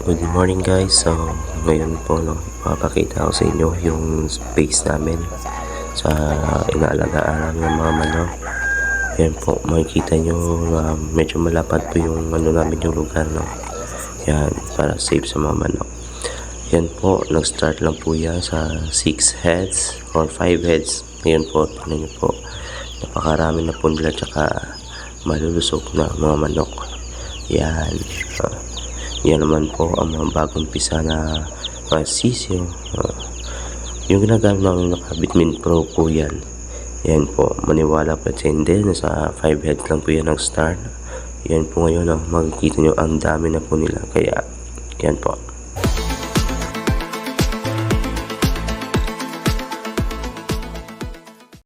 Good morning guys. So, ngayon po no, papakita ko sa inyo yung space namin sa inaalagaan ng mga manok. Yan po, makikita nyo uh, medyo malapad po yung ano namin yung lugar no. Yan, para safe sa mga manok. Yan po, nag-start lang po yan sa 6 heads or 5 heads. Ngayon po, tingnan nyo po, napakarami na po nila tsaka malulusog na mga manok. Yan. ah, yan naman po ang mga bagong pisa na mga sisyo. ah, yung ginagamit namin naka Bitmin Pro po yan. Yan po, maniwala pa sa hindi. Nasa 5 heads lang po yan nag-start. Yan po ngayon, oh, makikita nyo ang dami na po nila. Kaya, yan po.